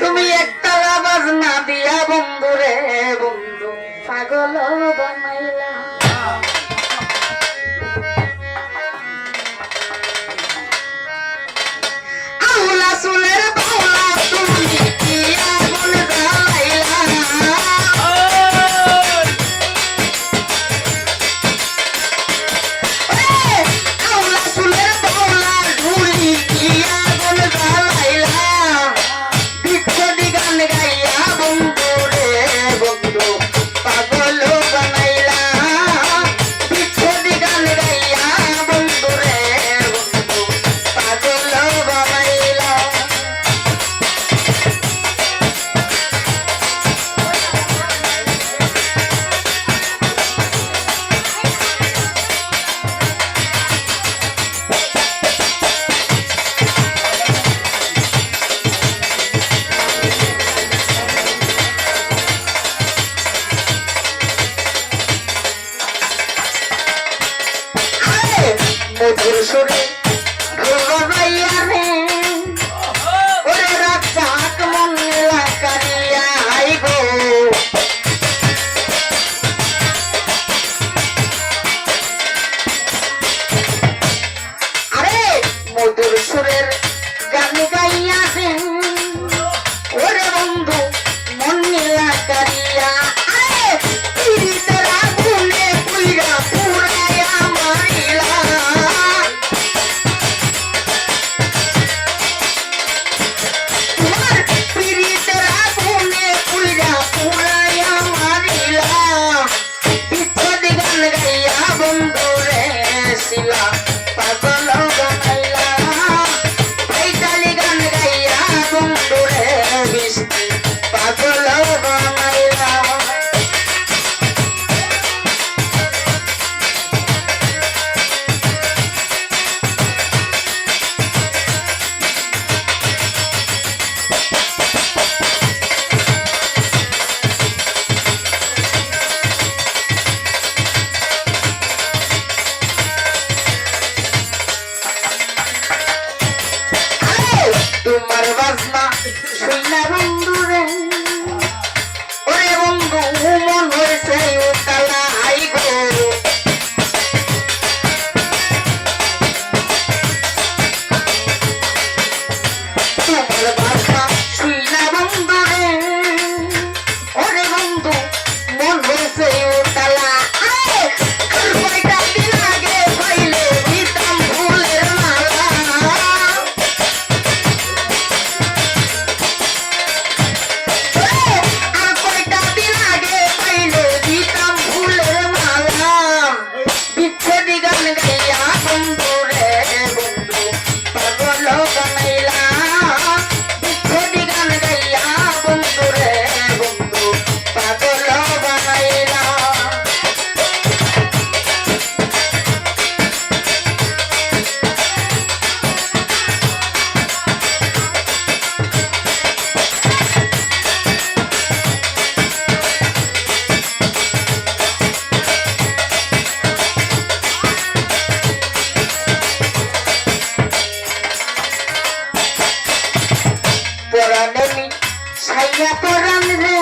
তুমি একটা আওয়াজ না বিয়া বন্ধু রে বন্ধু পাগল বনা। মধুর সুরে ধুলো গাইয়া রে। tu marvasma, sin la bandurera. Ya por donde